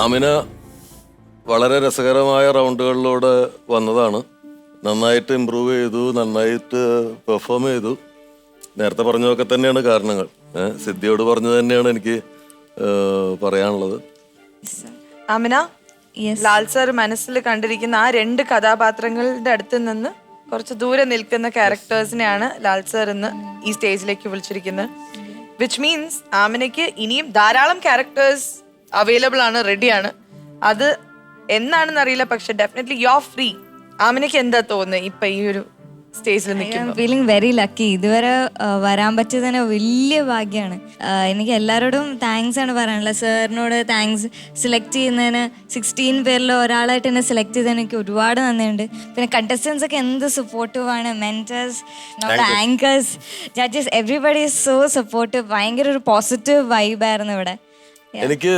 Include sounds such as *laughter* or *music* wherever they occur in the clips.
ആമിന വളരെ രസകരമായ റൗണ്ടുകളിലൂടെ വന്നതാണ്. നന്നായിട്ട് ഇമ്പ്രൂവ് ചെയ്തു നന്നായിട്ട് പെർഫോം ചെയ്തു. നേരത്തെ പറഞ്ഞതൊക്കെ തന്നെയാണ് കാരണങ്ങൾ. സിദ്ധിയോട് പറഞ്ഞു തന്നെയാണ് എനിക്ക് പറയാനുള്ളത്. അമിന Yes. ലാൽ സർ മനസ്സിൽ കണ്ടിരിക്കുന്ന ആ രണ്ട് കഥാപാത്രങ്ങളുടെ അടുത്ത് നിന്ന് കുറച്ച് ദൂരെ നിൽക്കുന്ന ക്യാരക്ടേഴ്സിനെയാണ് ലാൽ സർ ഇന്ന് ഈ സ്റ്റേജിലേക്ക് വിളിച്ചിരിക്കുന്നത്. വിച്ച് മീൻസ് ആമിനയ്ക്ക് ഇനിയും ധാരാളം ക്യാരക്ടേഴ്സ് അവൈലബിൾ ആണ് റെഡിയാണ് അത് എന്നാണെന്ന് അറിയില്ല പക്ഷെ ഡെഫിനറ്റ്ലി യു ആർ ഫ്രീ ആമിനയ്ക്ക് എന്താ തോന്നുന്നത്? ഇപ്പൊ ഈ ഒരു സ്റ്റേജിൽ നിൽക്കുമ്പോൾ ഫീലിംഗ് വെരി ലക്കി ഇതുവരെ വരാൻ പറ്റിയത് തന്നെ വലിയ ഭാഗ്യമാണ് എനിക്ക് എല്ലാവരോടും താങ്ക്സ് ആണ് പറയാനുള്ളത്. സാറിനോട് താങ്ക്സ് സെലക്ട് ചെയ്യുന്നതിന് സിക്സ്റ്റീൻ പേരിൽ ഒരാളായിട്ട് എന്നെ സെലക്ട് ചെയ്തതിന് എനിക്ക് ഒരുപാട് നന്ദിയുണ്ട്. പിന്നെ കണ്ടസ്റ്റൻസ് ഒക്കെ എന്ത് സപ്പോർട്ടീവ് ആണ്. മെന്റേഴ്സ് നമ്മുടെ anchors judges everybody is so supportive ഭയങ്കര ഒരു പോസിറ്റീവ് വൈബായിരുന്നു ഇവിടെ. എനിക്ക്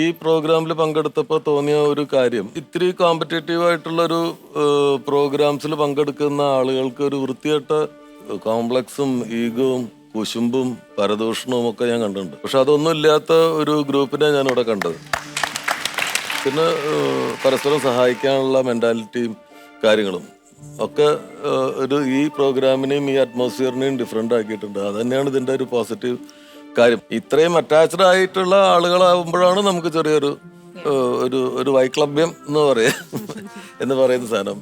ഈ പ്രോഗ്രാമിൽ പങ്കെടുത്തപ്പോൾ തോന്നിയ ഒരു കാര്യം. ഇത്തിരി കോമ്പറ്റേറ്റീവ് ആയിട്ടുള്ള ഒരു പ്രോഗ്രാംസിൽ പങ്കെടുക്കുന്ന ആളുകൾക്ക് ഒരു വൃത്തികെട്ട കോംപ്ലക്സും ഈഗോവും കുശുമ്പും പരദൂഷണവും ഒക്കെ ഞാൻ കണ്ടിട്ടുണ്ട്. പക്ഷെ അതൊന്നും ഇല്ലാത്ത ഒരു ഗ്രൂപ്പിനെ ഞാൻ ഇവിടെ കണ്ടത്. പിന്നെ പരസ്പരം സഹായിക്കാനുള്ള മെന്റാലിറ്റിയും കാര്യങ്ങളും ഒക്കെ ഒരു ഈ പ്രോഗ്രാമിനെയും ഈ അറ്റ്മോസ്ഫിയറിനെയും ഡിഫറെന്റ് ആക്കിയിട്ടുണ്ട്. അത് തന്നെയാണ് ഇതിന്റെ ഒരു പോസിറ്റീവ് കാര്യം ഇത്രയും അറ്റാച്ച്ഡ് ആയിട്ടുള്ള ആളുകളാവുമ്പോഴാണ് നമുക്ക് ചെറിയൊരു ഒരു ഒരു വൈക്ലഭ്യം എന്ന് പറയാം എന്ന് പറയുന്ന സാധനം.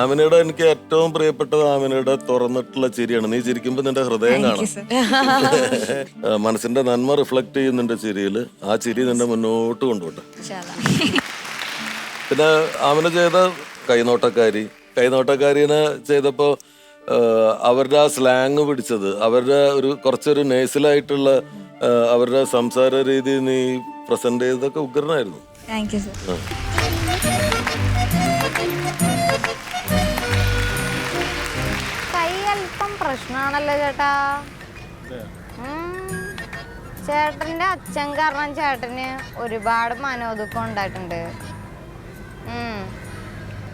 ആമിനയുടെ എനിക്ക് ഏറ്റവും പ്രിയപ്പെട്ടത് ആമിനയുടെ തുറന്നിട്ടുള്ള ചിരിയാണ്. നീ ചിരിക്കുമ്പോൾ നിന്റെ ഹൃദയം കാണാം. മനസ്സിന്റെ നന്മ റിഫ്ലക്ട് ചെയ്യുന്നുണ്ട് ചിരിയിൽ ആ ചിരി നിന്റെ മുന്നോട്ട് കൊണ്ടുപോട്ടെ. പിന്നെ ആമിന ചെയ്ത കൈനോട്ടക്കാരി. കൈനോട്ടക്കാരിനെ ചെയ്തപ്പോ അവരുടെ ആ സ്ലാങ് പിടിച്ചത് അവരുടെ ഒരു കുറച്ചൊരു നേഴ്സിലായിട്ടുള്ള അവരുടെ സംസാര രീതി നീ പ്രസന്റ് ചെയ്തതൊക്കെ ഉഗ്രനായിരുന്നു. കൈ അല്പം പ്രശ്നമാണല്ലോ ചേട്ടാ. ചേട്ടന്റെ അച്ഛൻ കാരണം ചേട്ടന് ഒരുപാട് മനോദുഃഖം ഉണ്ടായിട്ടുണ്ട്. ഉം.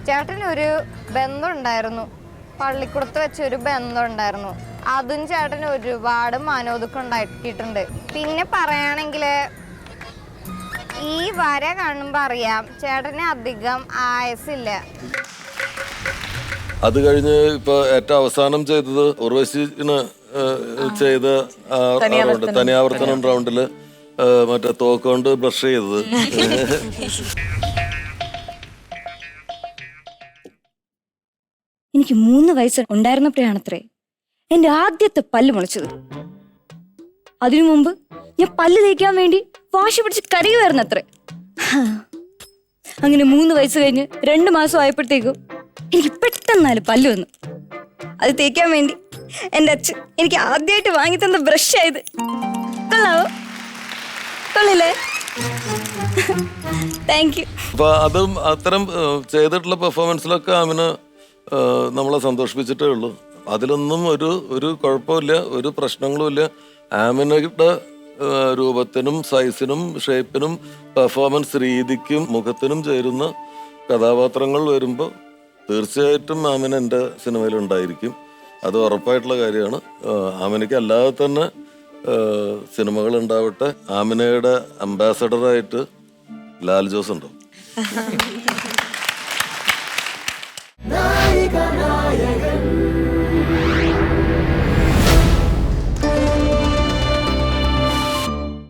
ചേട്ടന് ഒരു ബന്ധം ഉണ്ടായിരുന്നു. പള്ളിക്കുടത്ത് വെച്ച ഒരു ബന്ധം ഉണ്ടായിരുന്നു. അതും ചേട്ടന് ഒരുപാട് മനോദുഃഖം ഉണ്ടാക്കിയിട്ടുണ്ട്. പിന്നെ പറയുകയാണെങ്കിൽ ഈ വര കാണുമ്പോൾ അറിയാം ചേട്ടന് അധികം ആയസില്ല അത് കഴിഞ്ഞ് ഇപ്പൊ ഏറ്റവും അവസാനം ചെയ്തത് ഉർവശിന് ചെയ്ത റൗണ്ട് തനിയാവർത്തനം റൗണ്ടിൽ മറ്റേ തോക്കൊണ്ട് ബ്രഷ് ചെയ്തത്. *laughs* എനിക്ക് മൂന്ന് വയസ്സ് ഉണ്ടായിരുന്നപ്പോഴാണത്രേ എന്റെ ആദ്യത്തെ പല്ല് മുളച്ചത്. അതിനു മുമ്പ് ഞാൻ പല്ല് തേക്കാൻ വേണ്ടി വാശി പിടിച്ച് കരയുമായിരുന്നത്രേ. അങ്ങനെ മൂന്ന് വയസ്സ് കഴിഞ്ഞ് രണ്ട് മാസം ആയപ്പോഴത്തേക്കും എനിക്ക് പെട്ടെന്നാൽ പല്ല് വന്നു. അത് തേക്കാൻ വേണ്ടി എന്റെ അച്ഛൻ എനിക്ക് ആദ്യമായിട്ട് വാങ്ങി തന്ന ബ്രഷ് ആയത്. കൊള്ളാവോ? കൊള്ളില്ലേ? താങ്ക് യു അപ്പൊ അതും അത്തരം ചെയ്തിട്ടുള്ള പെർഫോമൻസിലൊക്കെ ഏഹ്, നമ്മളെ സന്തോഷിപ്പിച്ചിട്ടേ ഉള്ളൂ. അതിലൊന്നും ഒരു ഒരു കുഴപ്പമില്ല ഒരു പ്രശ്നങ്ങളുമില്ല ആമിനയുടെ രൂപത്തിനും സൈസിനും ഷേപ്പിനും പെർഫോമൻസ് രീതിക്കും മുഖത്തിനും ചേരുന്ന കഥാപാത്രങ്ങൾ വരുമ്പോൾ തീർച്ചയായിട്ടും ആമിന എന്റെ സിനിമയിൽ ഉണ്ടായിരിക്കും. അത് ഉറപ്പായിട്ടുള്ള കാര്യമാണ്. ആമിനയ്ക്ക് അല്ലാതെ തന്നെ സിനിമകൾ ഉണ്ടാവട്ടെ. ആമിനയുടെ അംബാസഡറായിട്ട് ലാൽ ജോസ് *laughs* Take a.